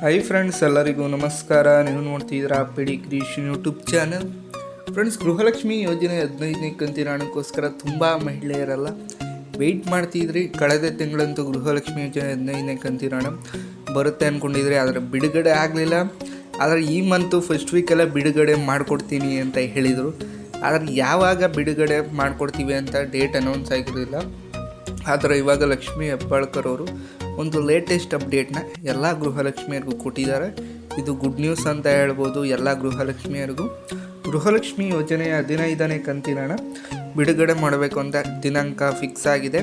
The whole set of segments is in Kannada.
ಹೈ ಫ್ರೆಂಡ್ಸ್ ಎಲ್ಲರಿಗೂ ನಮಸ್ಕಾರ. ನೀವು ನೋಡ್ತಿದ್ದೀರಾ P D creation YouTube channel friends Gruhalakshmi ಯೋಜನೆ ಹದಿನೈದನೇ ಕಂತಿನ ಹಣಕ್ಕೋಸ್ಕರ ತುಂಬ ಮಹಿಳೆಯರೆಲ್ಲ ವೆಯ್ಟ್ ಮಾಡ್ತಿದ್ರಿ. ಕಳೆದ ತಿಂಗಳಂತೂ ಗೃಹಲಕ್ಷ್ಮಿ ಯೋಜನೆ ಹದಿನೈದನೇ ಕಂತಿನ ಹಣ ಬರುತ್ತೆ ಅಂದ್ಕೊಂಡಿದ್ರಿ ಆದರೆ ಬಿಡುಗಡೆ ಆಗಲಿಲ್ಲ. ಆದರೆ ಈ ಮಂತು ಫಸ್ಟ್ ವೀಕೆಲ್ಲ ಬಿಡುಗಡೆ ಮಾಡಿಕೊಡ್ತೀನಿ ಅಂತ ಹೇಳಿದರು. ಆದರೆ ಯಾವಾಗ ಬಿಡುಗಡೆ ಮಾಡಿಕೊಡ್ತೀವಿ ಅಂತ ಡೇಟ್ ಅನೌನ್ಸ್ ಆಗಿರಲಿಲ್ಲ. ಆದರೆ ಇವಾಗ ಲಕ್ಷ್ಮಿ ಹೆಬ್ಬಾಳ್ಕರ್ ಅವರು ಒಂದು ಲೇಟೆಸ್ಟ್ ಅಪ್ಡೇಟ್ನ ಎಲ್ಲ ಗೃಹಲಕ್ಷ್ಮಿಯರಿಗೂ ಕೊಟ್ಟಿದ್ದಾರೆ. ಇದು ಗುಡ್ ನ್ಯೂಸ್ ಅಂತ ಹೇಳ್ಬೋದು ಎಲ್ಲ ಗೃಹಲಕ್ಷ್ಮಿಯರಿಗೂ. ಗೃಹಲಕ್ಷ್ಮಿ ಯೋಜನೆಯ ಹದಿನೈದನೇ ಕಂತಿನ ಬಿಡುಗಡೆ ಮಾಡಬೇಕು ಅಂತ ದಿನಾಂಕ ಫಿಕ್ಸ್ ಆಗಿದೆ.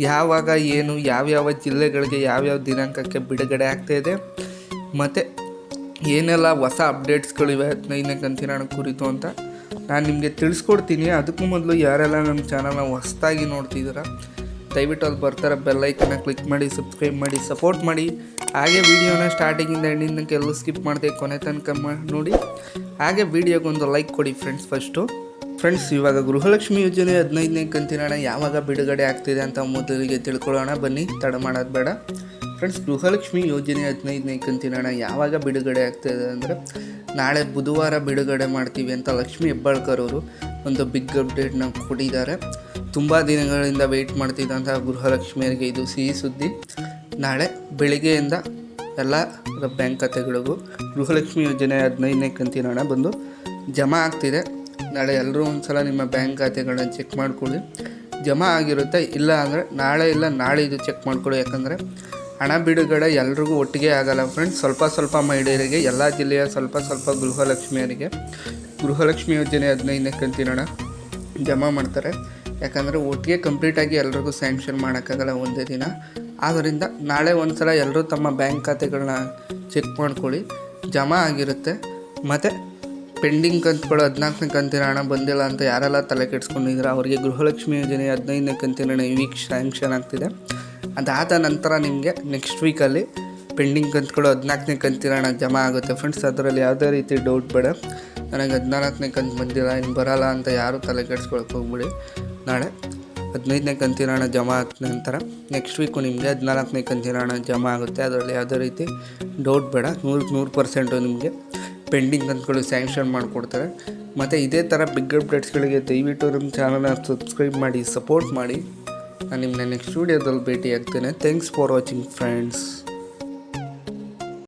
ಯಾವಾಗ, ಏನು, ಯಾವ್ಯಾವ ಜಿಲ್ಲೆಗಳಿಗೆ ಯಾವ್ಯಾವ ದಿನಾಂಕಕ್ಕೆ ಬಿಡುಗಡೆ ಆಗ್ತಾಯಿದೆ ಮತ್ತು ಏನೆಲ್ಲ ಹೊಸ ಅಪ್ಡೇಟ್ಸ್ಗಳಿವೆ ಹದಿನೈದನೇ ಕಂತಿನ ಕುರಿತು ಅಂತ ನಾನು ನಿಮಗೆ ತಿಳಿಸ್ಕೊಡ್ತೀನಿ. ಅದಕ್ಕೂ ಮೊದಲು ಯಾರೆಲ್ಲ ನಮ್ಮ ಚಾನಲ್ನ ಹೊಸದಾಗಿ ನೋಡ್ತಿದ್ದೀರಾ ದಯವಿಟ್ಟು ಅಲ್ಲಿ ಬರ್ತಾರೆ ಬೆಲ್ಲೈಕನ್ನ ಕ್ಲಿಕ್ ಮಾಡಿ ಸಬ್ಸ್ಕ್ರೈಬ್ ಮಾಡಿ ಸಪೋರ್ಟ್ ಮಾಡಿ. ಹಾಗೆ ವೀಡಿಯೋನ ಸ್ಟಾರ್ಟಿಂಗಿಂದ ಎಂಡಿಂದ ಕೆಲವು ಸ್ಕಿಪ್ ಮಾಡಿದೆ ಕೊನೆ ತನಕ ನೋಡಿ. ಹಾಗೆ ವೀಡಿಯೋಗೊಂದು ಲೈಕ್ ಕೊಡಿ ಫ್ರೆಂಡ್ಸ್ ಫಸ್ಟು ಫ್ರೆಂಡ್ಸ್ ಇವಾಗ ಗೃಹಲಕ್ಷ್ಮಿ ಯೋಜನೆ ಹದಿನೈದನೇ ಕಂತಿನ ಯಾವಾಗ ಬಿಡುಗಡೆ ಆಗ್ತಿದೆ ಅಂತ ಮೊದಲಿಗೆ ತಿಳ್ಕೊಳ್ಳೋಣ. ಬನ್ನಿ, ತಡ ಮಾಡೋದು ಬೇಡ. ಫ್ರೆಂಡ್ಸ್ ಗೃಹಲಕ್ಷ್ಮಿ ಯೋಜನೆ ಹದಿನೈದನೇ ಕಂತಿನ ಯಾವಾಗ ಬಿಡುಗಡೆ ಆಗ್ತಿದೆ ಅಂದರೆ ನಾಳೆ ಬುಧವಾರ ಬಿಡುಗಡೆ ಮಾಡ್ತೀವಿ ಅಂತ ಲಕ್ಷ್ಮಿ ಹೆಬ್ಬಾಳ್ಕರ್ ಅವರು ಒಂದು ಬಿಗ್ ಅಪ್ಡೇಟ್ನ ಕೊಟ್ಟಿದ್ದಾರೆ. ತುಂಬ ದಿನಗಳಿಂದ ವೆಯ್ಟ್ ಮಾಡ್ತಿದ್ದಂಥ ಗೃಹಲಕ್ಷ್ಮಿಯರಿಗೆ ಇದು ಸಿಹಿ ಸುದ್ದಿ. ನಾಳೆ ಬೆಳಿಗ್ಗೆಯಿಂದ ಎಲ್ಲ ಬ್ಯಾಂಕ್ ಖಾತೆಗಳಿಗೂ ಗೃಹಲಕ್ಷ್ಮಿ ಯೋಜನೆ ಹದಿನೈದನೇ ಕಂತಿನ ಹಣ ಬಂದು ಜಮಾ ಆಗ್ತಿದೆ. ನಾಳೆ ಎಲ್ಲರೂ ಒಂದ್ಸಲ ನಿಮ್ಮ ಬ್ಯಾಂಕ್ ಖಾತೆಗಳನ್ನ ಚೆಕ್ ಮಾಡ್ಕೊಳ್ಳಿ. ಜಮಾ ಆಗಿರುತ್ತೆ, ಇಲ್ಲ ಅಂದರೆ ನಾಳೆ ಇಲ್ಲ ನಾಳೆ ಇದು ಚೆಕ್ ಮಾಡ್ಕೊಳ್ಳಿ. ಯಾಕಂದರೆ ಹಣ ಬಿಡುಗಡೆ ಎಲ್ರಿಗೂ ಒಟ್ಟಿಗೆ ಆಗಲ್ಲ ಫ್ರೆಂಡ್ಸ್ ಸ್ವಲ್ಪ ಸ್ವಲ್ಪ ಮಹಿಳೆಯರಿಗೆ ಎಲ್ಲ ಜಿಲ್ಲೆಯ ಸ್ವಲ್ಪ ಸ್ವಲ್ಪ ಗೃಹಲಕ್ಷ್ಮಿಯರಿಗೆ. ಗೃಹಲಕ್ಷ್ಮಿ ಯೋಜನೆ ಹದಿನೈದನೇ ಕಂತಿನ ಹಣ ಜಮಾ ಮಾಡ್ತಾರೆ. ಯಾಕಂದರೆ ಒಟ್ಟಿಗೆ ಕಂಪ್ಲೀಟಾಗಿ ಎಲ್ರಿಗೂ ಸ್ಯಾಂಕ್ಷನ್ ಮಾಡೋಕ್ಕಾಗಲ್ಲ ಒಂದೇ ದಿನ. ಆದ್ದರಿಂದ ನಾಳೆ ಒಂದು ಸಲ ಎಲ್ಲರೂ ತಮ್ಮ ಬ್ಯಾಂಕ್ ಖಾತೆಗಳನ್ನ ಚೆಕ್ ಮಾಡ್ಕೊಳ್ಳಿ. ಜಮಾ ಆಗಿರುತ್ತೆ. ಮತ್ತು ಪೆಂಡಿಂಗ್ ಕಂತುಗಳು ಹದಿನಾಲ್ಕನೇ ಕಂತಿನ ಹಣ ಬಂದಿಲ್ಲ ಅಂತ ಯಾರೆಲ್ಲ ತಲೆ ಕೆಡಿಸ್ಕೊಂಡಿದ್ರೆ ಅವರಿಗೆ ಗೃಹಲಕ್ಷ್ಮಿ ಯೋಜನೆ ಹದಿನೈದನೇ ಕಂತಿನ ಹಣ ಈ ವೀಕ್ ಸ್ಯಾಂಕ್ಷನ್ ಆಗ್ತಿದೆ. ಅದಾದ ನಂತರ ನಿಮಗೆ ನೆಕ್ಸ್ಟ್ ವೀಕಲ್ಲಿ ಪೆಂಡಿಂಗ್ ಕಂತುಗಳು ಹದಿನಾಲ್ಕನೇ ಕಂತಿರೋಣ ಜಮಾ ಆಗುತ್ತೆ. ಫ್ರೆಂಡ್ಸ್ ಅದರಲ್ಲಿ ಯಾವುದೇ ರೀತಿ ಡೌಟ್ ಬೇಡ. ನನಗೆ ಹದಿನಾಲ್ಕನೇ ಕಂತು ಬಂದಿಲ್ಲ ಇನ್ನು ಬರಲ್ಲ ಅಂತ ಯಾರೂ ತಲೆ ಕೆಡಿಸ್ಕೊಳಕ್ಕೆ ಹೋಗ್ಬಿಡಿ. ನಾಳೆ ಹದಿನೈದನೇ ಕಂತಿನ ಹಣ ಜಮಾ ಆದ ನಂತರ ನೆಕ್ಸ್ಟ್ ವೀಕು ನಿಮಗೆ ಹದಿನಾಲ್ಕನೇ ಕಂತಿನ ಹಣ ಜಮಾ ಆಗುತ್ತೆ. ಅದರಲ್ಲಿ ಯಾವುದೇ ರೀತಿ ಡೌಟ್ ಬೇಡ. ನೂರಕ್ಕೆ ನೂರು ಪರ್ಸೆಂಟು ನಿಮಗೆ ಪೆಂಡಿಂಗ್ ಕಂತುಗಳು ಸ್ಯಾಂಕ್ಷನ್ ಮಾಡಿಕೊಡ್ತಾರೆ. ಮತ್ತು ಇದೇ ಥರ ಬಿಗ್ ಅಪ್ಡೇಟ್ಸ್ಗಳಿಗೆ ದಯವಿಟ್ಟು ನಮ್ಮ ಚಾನಲ್ನ ಸಬ್ಸ್ಕ್ರೈಬ್ ಮಾಡಿ ಸಪೋರ್ಟ್ ಮಾಡಿ. ನಾನು ನಿಮ್ಮನ್ನ ನೆಕ್ಸ್ಟ್ ವೀಡಿಯೋದಲ್ಲಿ ಭೇಟಿ ಆಗ್ತೇನೆ ಥ್ಯಾಂಕ್ಸ್ ಫಾರ್ ವಾಚಿಂಗ್ ಫ್ರೆಂಡ್ಸ್